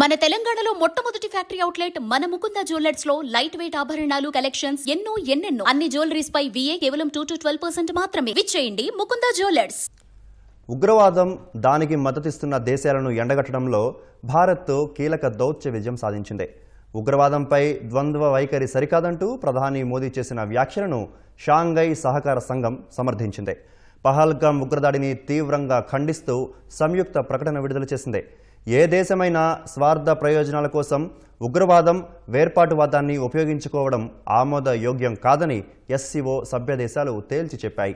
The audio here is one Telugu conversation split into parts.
మన తెలంగాణలో మొట్టమొదటి ఫ్యాక్టరీ అవుట్లెట్ మన ముకుంద జ్యువెలర్స్లో లైట్ వెయిట్ ఆభరణాలు కలెక్షన్స్ ఎన్నో ఎన్నెన్నో. అన్ని జ్యువెలరీస్ పై విఏ కేవలం టూ టు ట్వెల్వ్ పర్సెంట్ మాత్రమే. విచ్చేయండి ముకుంద జ్యువెలర్స్. ఉగ్రవాదం దానికి మద్దతిస్తున్న దేశాలను ఎండగట్టడంలో భారత్ కీలక దౌత్య విజయం సాధించింది. ఉగ్రవాదంపై ద్వంద్వ వైఖరి సరికాదంటూ ప్రధాని మోదీ చేసిన వ్యాఖ్యలను షాంఘై సహకార సంఘం సమర్థించింది. పహల్గాం ఉగ్రదాడిని తీవ్రంగా ఖండిస్తూ సంయుక్త ప్రకటన విడుదల చేసింది. ఏ దేశమైనా స్వార్థ ప్రయోజనాల కోసం ఉగ్రవాదం వేర్పాటువాదాన్ని ఉపయోగించుకోవడం ఆమోదయోగ్యం కాదని ఎస్సీఓ సభ్య దేశాలు తేల్చి చెప్పాయి.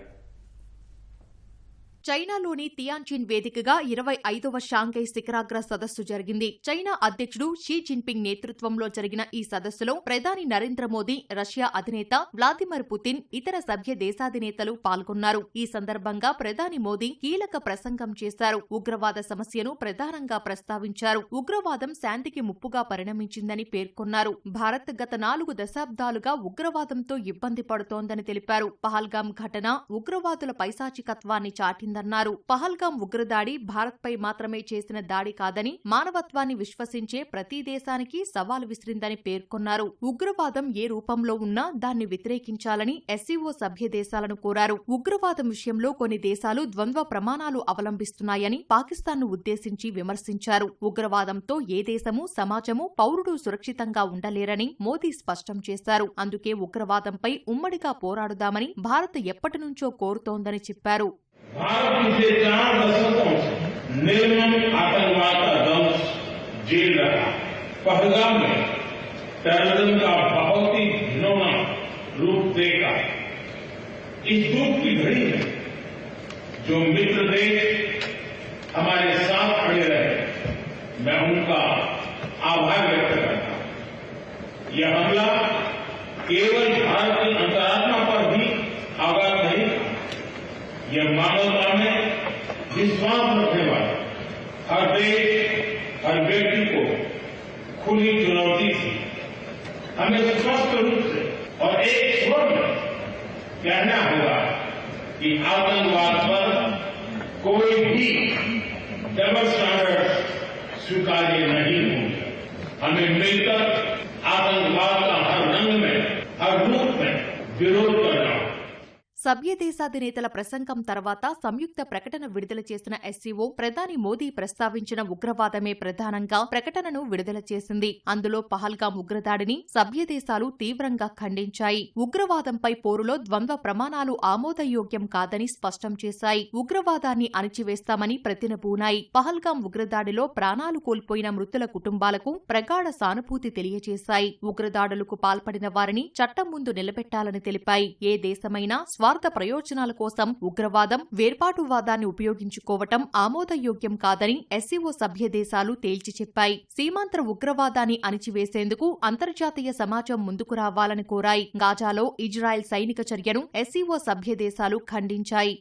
చైనాలోని తియాన్చిన్ వేదికగా ఇరవై ఐదవ షాంఘై శిఖరాగ్ర సదస్సు జరిగింది. చైనా అధ్యక్షుడు షీ జిన్పింగ్ నేతృత్వంలో జరిగిన ఈ సదస్సులో ప్రధాని నరేంద్ర మోదీ రష్యా అధినేత వ్లాదిమిర్ పుతిన్ ఇతర సభ్య దేశాధినేతలు పాల్గొన్నారు. ఈ సందర్భంగా ప్రధాని మోదీ కీలక ప్రసంగం చేశారు. ఉగ్రవాద సమస్యను ప్రధానంగా ప్రస్తావించారు. ఉగ్రవాదం శాంతికి ముప్పుగా పరిణమించిందని పేర్కొన్నారు. భారత్ గత నాలుగు దశాబ్దాలుగా ఉగ్రవాదంతో ఇబ్బంది పడుతోందని తెలిపారు. పహల్గాం ఘటన ఉగ్రవాదుల పైశాచికత్వాన్ని చాటింది. చాటిందన్నారు పహల్గాం ఉగ్రదాడి భారత్పై మాత్రమే చేసిన దాడి కాదని మానవత్వాన్ని విశ్వసించే ప్రతి దేశానికి సవాల్ విసిరిందని పేర్కొన్నారు. ఉగ్రవాదం ఏ రూపంలో ఉన్నా దాన్ని వ్యతిరేకించాలని ఎస్సీఓ సభ్య దేశాలను కోరారు. ఉగ్రవాదం విషయంలో కొన్ని దేశాలు ద్వంద్వ ప్రమాణాలు అవలంబిస్తున్నాయని పాకిస్తాన్ను ఉద్దేశించి విమర్శించారు. ఉగ్రవాదంతో ఏ దేశమూ సమాజము పౌరుడు సురక్షితంగా ఉండలేరని మోదీ స్పష్టం చేశారు. అందుకే ఉగ్రవాదంపై ఉమ్మడిగా పోరాడుదామని భారత్ ఎప్పటినుంచో కోరుతోందని చెప్పారు. भारत पिछले चार दशकों से निर्मम आतंकवाद का दंश झेल रहा है। पहलगाम में टेररिज्म का बहुत ही घिनौना रूप देखा इस दुख की घड़ी में जो मित्र देश हमारे साथ खड़े रहे, मैं उनका आभार व्यक्त करता हूँ। यह हमला केवल भारत की अंतरात्मा पर यह मानवता में विश्वास रखने वाले हर देश, हर व्यक्ति को खुली चुनौती थी। हमें स्पष्ट रूप से और एक स्वर में कहना होगा कि आतंकवाद पर कोई भी डबल स्टैंडर्ड स्वीकार्य नहीं होंगे। हमें मिलकर आतंकवाद का हर रंग में, हर रूप में विरोध करना సభ్యదేశాధినేతల ప్రసంగం తర్వాత సంయుక్త ప్రకటన విడుదల చేసిన ఎస్సీఓ ప్రధాని మోదీ ప్రస్తావించిన ఉగ్రవాదమే ప్రధానంగా ప్రకటనను విడుదల చేసింది. అందులో పహల్గాం ఉగ్రదాడిని సభ్యదేశాలు తీవ్రంగా ఖండించాయి. ఉగ్రవాదంపై పోరులో ద్వంద్వ ప్రమాణాలు ఆమోదయోగ్యం కాదని స్పష్టం చేశాయి. ఉగ్రవాదాన్ని అణిచివేస్తామని ప్రతినబూనాయి. పహల్గాం ఉగ్రదాడిలో ప్రాణాలు కోల్పోయిన మృతుల కుటుంబాలకు ప్రగాఢ సానుభూతి తెలియజేశాయి. ఉగ్రదాడులకు పాల్పడిన వారిని చట్టం ముందు నిలబెట్టాలని తెలిపాయి. ఏ దేశమైనా స్వార్థ ప్రయోజనాల కోసం ఉగ్రవాదం వేర్పాటువాదాన్ని ఉపయోగించుకోవటం ఆమోదయోగ్యం కాదని ఎస్సీఓ సభ్య దేశాలు తేల్చి చెప్పాయి. సీమాంతర ఉగ్రవాదాన్ని అణిచివేసేందుకు అంతర్జాతీయ సమాజం ముందుకు రావాలని కోరాయి. గాజాలో ఇజ్రాయెల్ సైనిక చర్యను ఎస్సీఓ సభ్య దేశాలు ఖండించాయి.